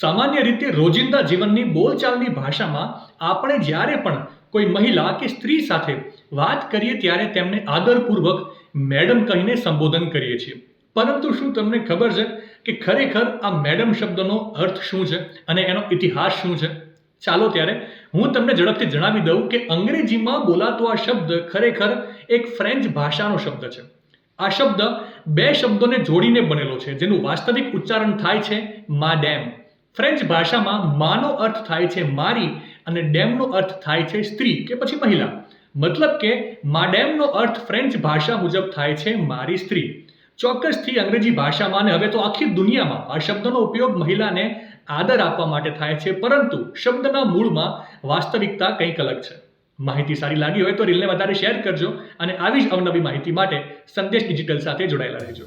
સામાન્ય રીતે રોજિંદા જીવનની બોલચાલની ભાષામાં આપણે જ્યારે પણ કોઈ મહિલા કે સ્ત્રી સાથે વાત કરીએ ત્યારે તેમને આદરપૂર્વક મેડમ કહીને સંબોધન કરીએ છીએ. પરંતુ શું તમને ખબર છે કે ખરેખર આ મેડમ શબ્દનો અર્થ શું છે અને એનો ઇતિહાસ શું છે? ચાલો ત્યારે હું તમને ઝડપથી જણાવી દઉં કે અંગ્રેજીમાં બોલાતો આ શબ્દ ખરેખર એક ફ્રેન્ચ ભાષાનો શબ્દ છે. આ શબ્દ બે શબ્દોને જોડીને બનેલો છે, જેનું વાસ્તવિક ઉચ્ચારણ થાય છે, માડેમ ફ્રેન્ચ ભાષામાં માનો અર્થ થાય છે મારી અને ડેમનો અર્થ થાય છે સ્ત્રી કે પછી મહિલા મતલબ કે માડેમનો અર્થ ફ્રેન્ચ ભાષા મુજબ થાય છે મારી સ્ત્રી ચોક્કસથી અંગ્રેજી ભાષામાં અને હવે તો આખી દુનિયામાં આ શબ્દનો ઉપયોગ મહિલાને આદર આપવા માટે થાય છે, પરંતુ શબ્દના મૂળમાં વાસ્તવિકતા કંઈક અલગ છે. માહિતી સારી લાગી હોય તો રીલને વધારે શેર કરજો અને આવી જ અવનવી માહિતી માટે સંદેશ ડિજિટલ સાથે જોડાયેલા રહેજો.